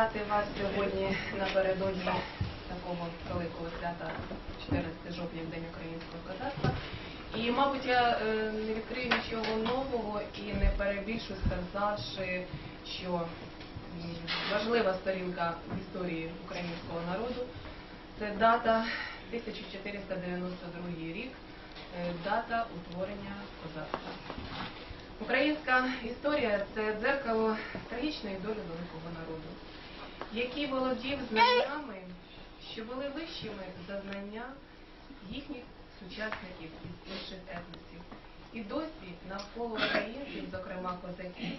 Вітати вас сьогодні напередодні такого великого свята 14 жовтня, в День українського козацтва. І, мабуть, я е, не відкрию нічого нового і не перебільшу, сказавши, що важлива сторінка в історії українського народу це дата 1492 рік, е, дата утворення козацтва. Українська історія це дзеркало трагічної долі великого народу, який володів знаннями, що були вищими за знання їхніх сучасників із інших етносів. І досі навколо українців, зокрема козаків,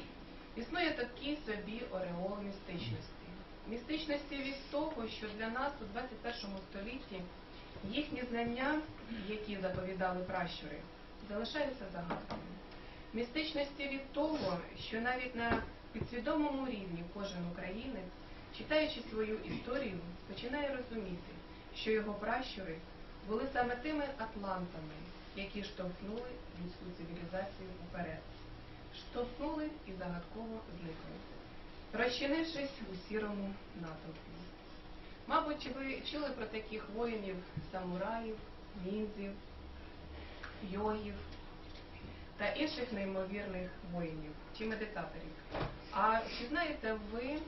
існує такий собі ореол містичності. Містичності від того, що для нас у 21 столітті їхні знання, які заповідали пращури, залишаються загадками. Містичності від того, що навіть на підсвідомому рівні кожен українець, читаючи свою історію, починає розуміти, що його пращури були саме тими атлантами, які штовхнули людську цивілізацію уперед, штовхнули і загадково зникли, розчинившись у сірому натовпі. Мабуть, ви чули про таких воїнів, самураїв, ніндзів, йогів, та інших неймовірних воїнів чи медитаторів. А чи знаєте ви,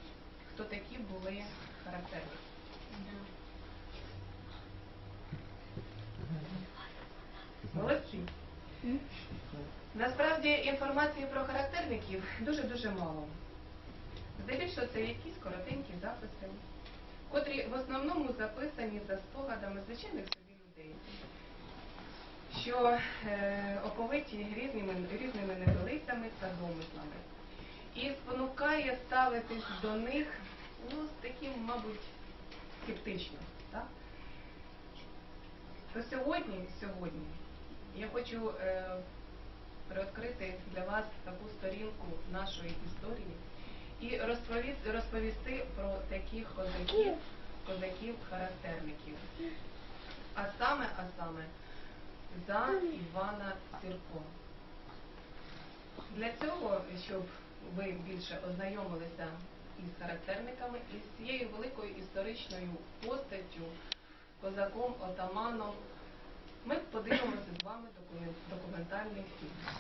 хто такі були характерні? Молодці. Насправді інформації про характерників дуже-дуже мало. Здебільшого це якісь коротенькі записи, котрі в основному записані за спогадами звичайних собі людей що е, оповиті різними, різними небелицями та домислами. І спонукає ставитись до них ну, з таким, мабуть, скептично. Так? То сьогодні, сьогодні я хочу е, розкрити для вас таку сторінку нашої історії і розповісти, розповісти про таких козаків, козаків-характерників. А саме, а саме, за Івана Сірко. Для цього, щоб ви більше ознайомилися із характерниками, і з цією великою історичною постаттю, козаком, отаманом, ми подивимося з вами документальний фільм.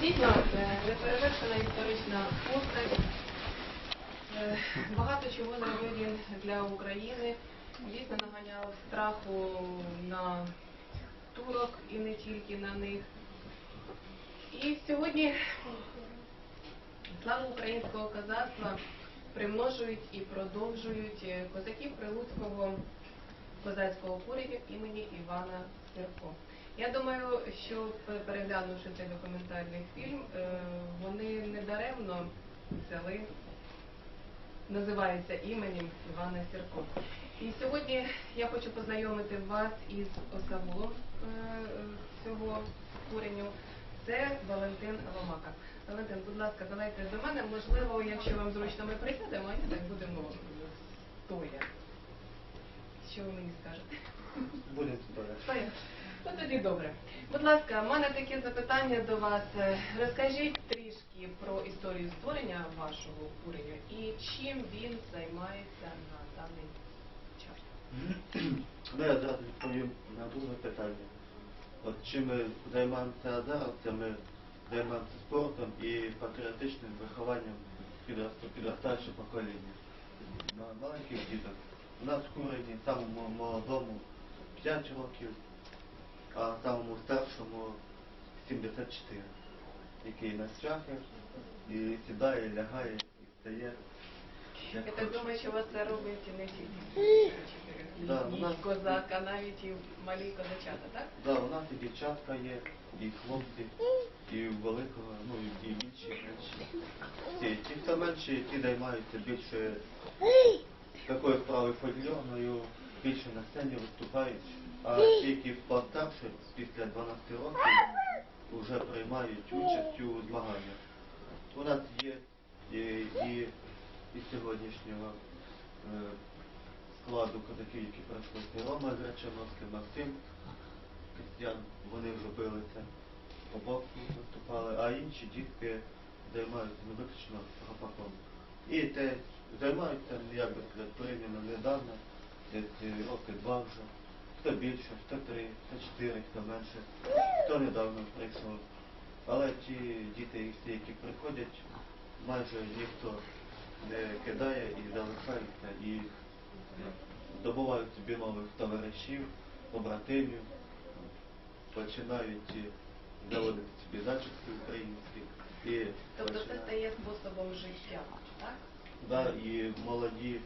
Дійсно, неперевершена історична постать. Е, Багато чого зробив він для України. Дійсно наганяв страху на турок і не тільки на них. І сьогодні славу українського козацтва примножують і продовжують козаків Прилуцького козацького куреню імені Івана Сірко. Я думаю, що переглянувши цей документальний фільм, е, вони недаремно взяли називається іменем Івана Сірко. І сьогодні я хочу познайомити вас із осавулом е, цього куреню. Це Валентин Ломака. Валентин, будь ласка, залайте до мене. Можливо, якщо вам зручно, ми присядемо, а так будемо стоя. Що ви мені скажете? Будемо. Стоя? Ну тоді добре. Будь ласка, в мене таке запитання до вас. Розкажіть трішки про історію створення вашого куреня і чим він займається на даний. Ну, я зараз відповім на друге питання. От чим ми займаємося зараз, це ми займаємося спортом і патріотичним вихованням підростаючого покоління. На маленьких діток. У нас в курені самому молодому 5 років, а самому старшому 74, який на шахи і сідає, лягає, і встає. Я так думаю, що вас це робить не тільки Да, у нас- козак, а навіть і малі козачата, так? Да, у нас і дівчатка є, і хлопці, і великого, ну і більші, менші. Ті, хто менші, ті займаються більше такою справою фольклорною, більше на сцені виступають, а ті, які постарші, після 12 років, вже приймають участь у змаганнях. У нас є і, і, і сьогоднішнього е, складу козаків, які пройшли це Рома Гречановський, Максим крістян, вони вже билися по боксу виступали, а інші дітки займаються ну, виключно гопаком. І те займаються, як би сказати, порівняно недавно, десь е, роки два вже. Хто більше, хто три, хто чотири, хто менше, хто недавно прийшов. Але ті діти, всі, які приходять, майже ніхто не кидає і залишається, і ну, здобувають собі нових товаришів, побратимів, починають е, заводити собі зачіпки українські. І Тобто це стає способом життя, так? Да, і молоді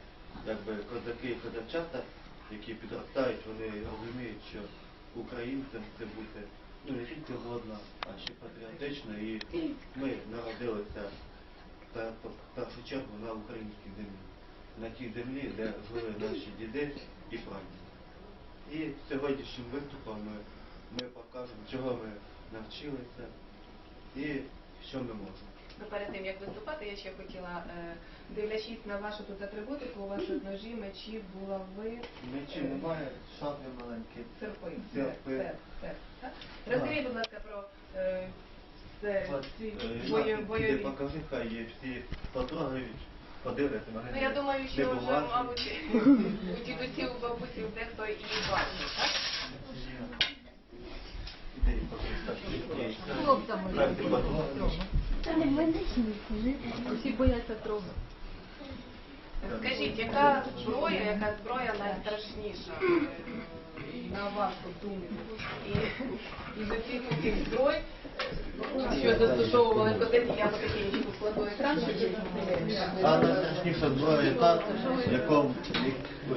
якби, козаки і козачата, які підростають, вони розуміють, що українцем це бути ну, не тільки годно, а ще патріотично. І ми народилися в пер- в першу чергу на українській землі, на тій землі, де жили наші діди і прадіди. І сьогоднішнім виступом ми, ми покажемо, чого ми навчилися і що ми можемо. Ну, перед тим як виступати, я ще хотіла, е, дивлячись на вашу тут атрибутику, у вас тут ножі, мечі, булави, Мечі немає, шаблі маленькі. серпи. Серпи. Серп, серп, так? Розкажіть, будь ласка, про е, це, ці е, бойові. покажи, хай є всі потрогають, подивляться мене. Ну, я думаю, що вже, мабуть, у дідусів, у бабусів дехто і бачить, так? Іди, покажи, так, іди. Так, ти потрогаєш. Та не мене Всі бояться трогати. Скажіть, яка зброя, яка зброя найстрашніша е, на вашу думку? І, і з усіх цих зброй, е, що застосовували козаки, я потихеньку складу екран, ви А найстрашніша зброя та,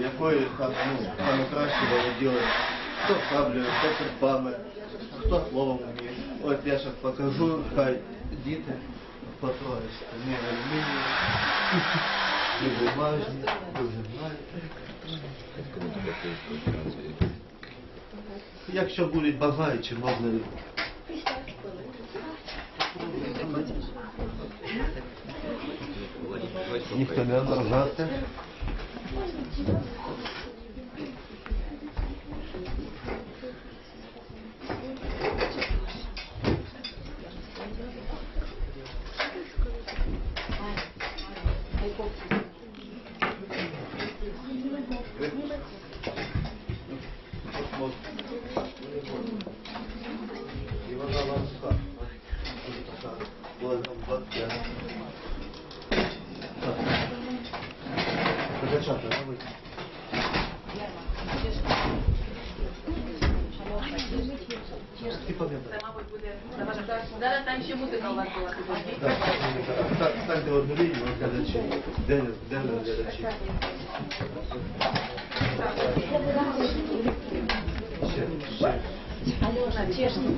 якою там, краще володіли хто саблею, хто серпами, хто словом вміє. Ось я зараз покажу, хай діти потроють. Не алюмінію, не бумажні, дуже. Якщо будуть бажаючі, можна ніхто не ображати. І вона вам скаже. Ось вам двадцять. Козачата, давай. Ти пам'ятаєш? Це, мабуть, буде. Зараз там ще музика у вас була. Так, в одну лінію, глядачі. Де, де. Чешні.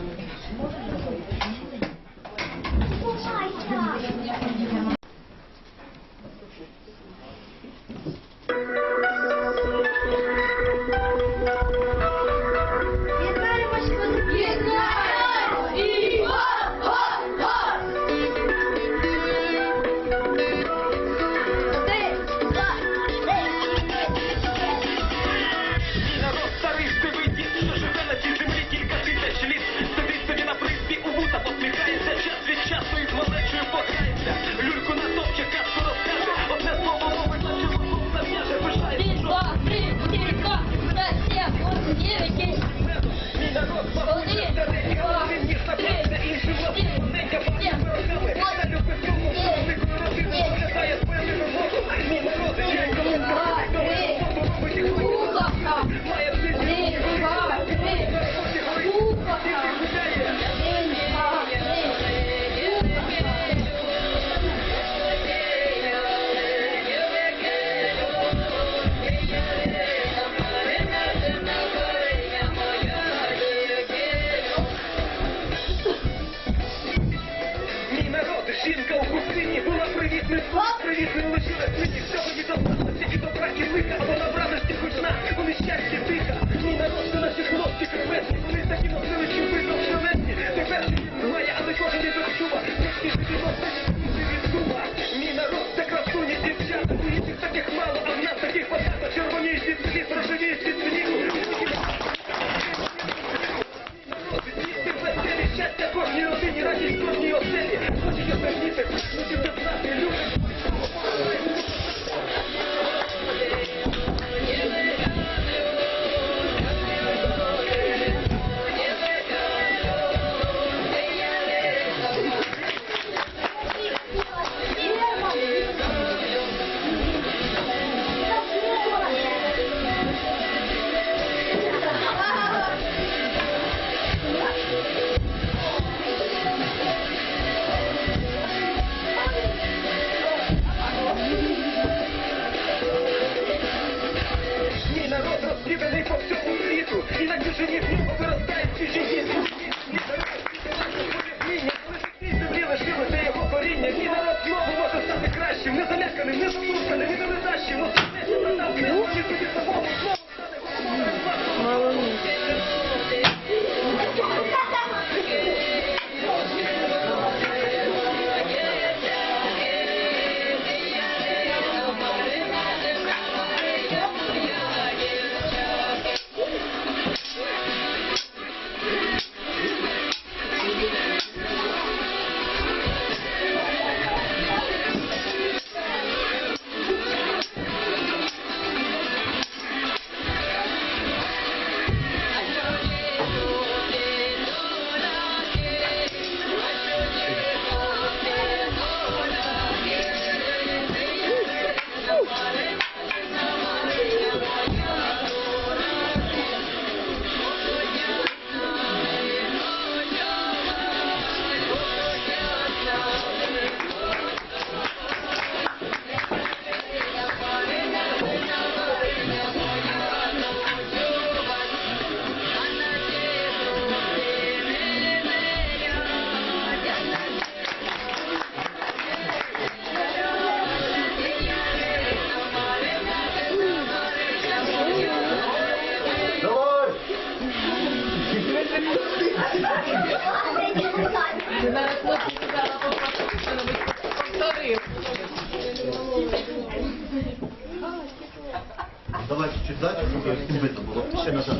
Чтобы видно было. Ще назад.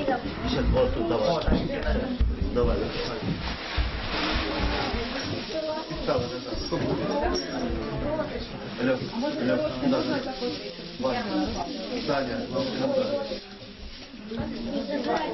Ще вот тут давай. Давай. Підстави назад. Алло, алло, да. Ваня, Саня, назад. Так,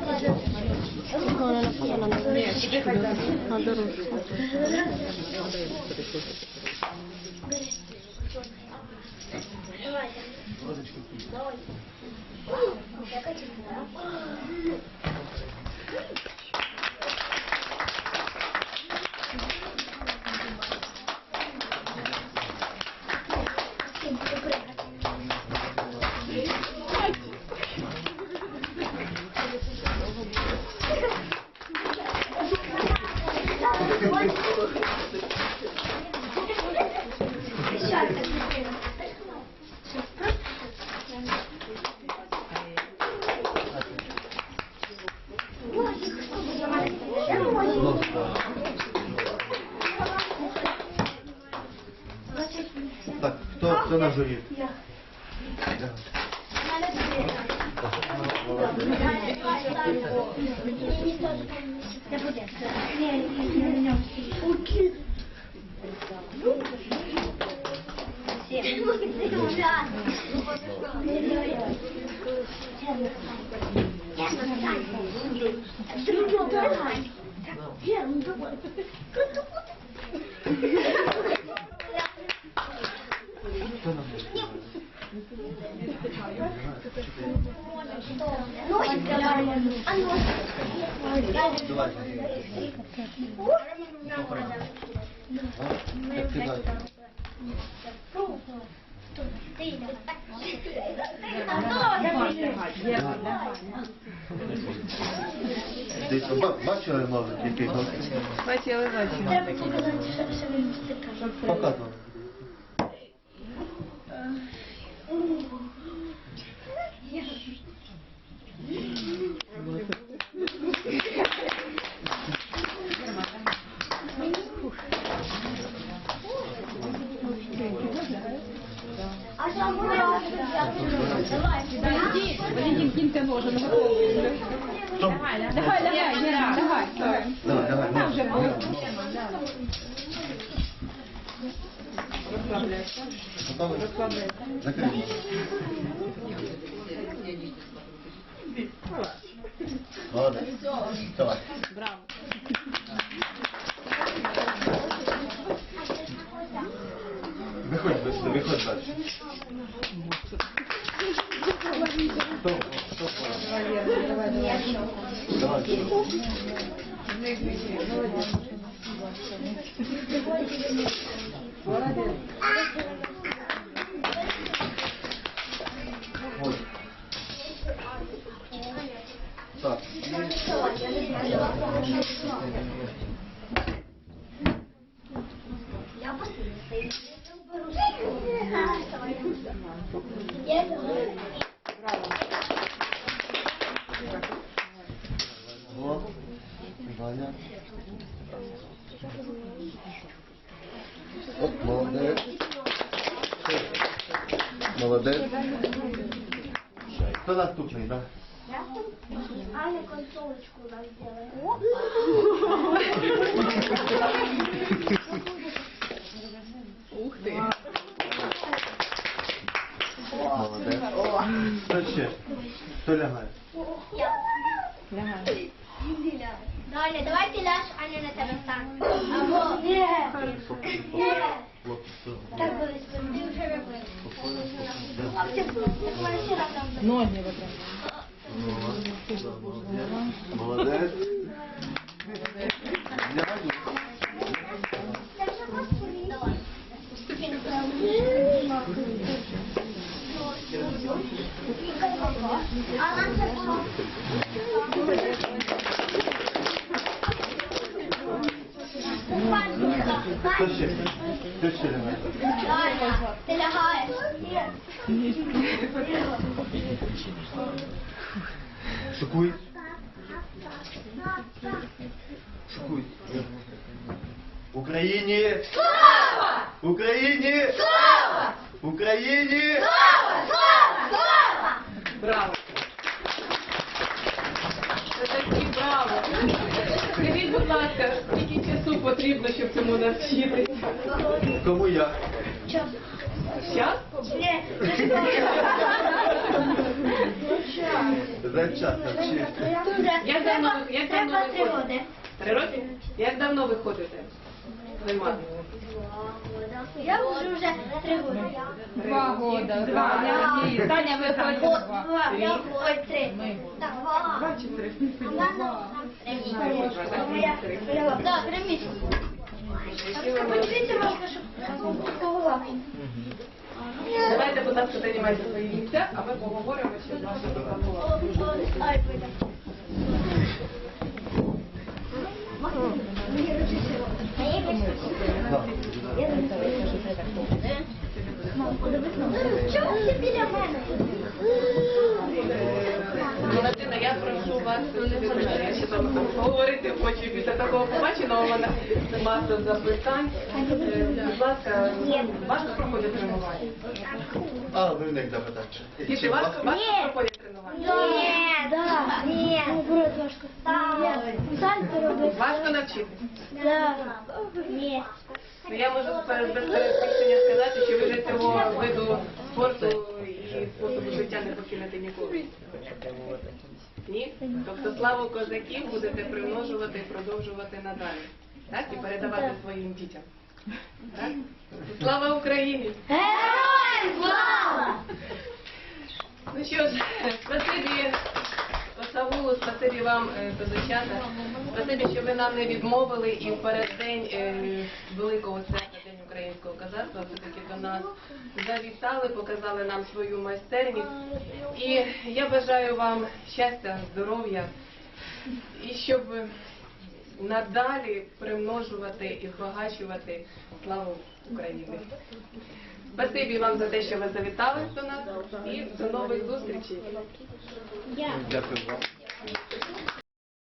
кто, кто на жюри? Да. Кто на жюри? Давай. Так ты дай. Бачили ножик, який ножик? Бачили, бачили. Показував. Валентин, кіньте ножа, ну Стоп. Давай, давай, Віра, давай. Давай, давай. Там вже було. Готовий? Закрий. Молодець. Давай. Так. Вот. Ваня. Оп, молодець. Молодець. Хто наступний, да? Аня концовочку нам сделает. Ух ти. Молодець. Хто ще? Хто лягає? Доля, давай ти ляж, Аня на тебе стане. Або ні. Ні. Хлопці, все. Так буде, ти вже робив. Хлопці, ти маєш ще раз там. Ноги витрати. Молодець. Лягай. Це вже господи. Давай. А нам це що? Хто ще? Хто ще лягає? Доля, ти лягаєш. Шукуй. Україні! Слава! Україні! Слава! Україні! Браво! Це такі браво! Скажіть, будь ласка, скільки часу потрібно, щоб цьому навчитися? Кому я? Час? За час навчився. Як давно ви- як давно ви три ходите? роки. Три роки? Як давно ви ходите? Займати? Я вже вже три роки. Два года. Два. Таня виходить два. Два, я ой, три. Так, два. Два чи три? Три можна, щоб голова. Давайте, будь ласка, займайте свої місця, а ми поговоримо ще з ти біля мене? Валентина, я прошу вас говорити хочу після такого побаченого. У мене маса запитань. Е, Будь ласка, важко проходять тренування? А, ви в них запитати. Діти, важко, важко проходять тренування? Ні, да, ні. Наоборот, важко. Сальто робити. Важко навчитись? Ні. Ну, я можу перед без перебільшення сказати, що ви вже цього виду спорту і способу життя не покинете ніколи. Ні? Тобто славу козаків будете примножувати і продовжувати надалі. Так? І передавати своїм дітям. Так? Слава Україні! Героям слава! Ну що ж, спасибі Осавулу, спасибі вам, е, козачата. Спасибі, що ви нам не відмовили і в переддень е, великого свята День українського козацтва все-таки до нас завітали, показали нам свою майстерність. І я бажаю вам щастя, здоров'я і щоб надалі примножувати і збагачувати славу України. Спасибі вам за те, що ви завітали до нас і до нових зустрічей. Дякую вам.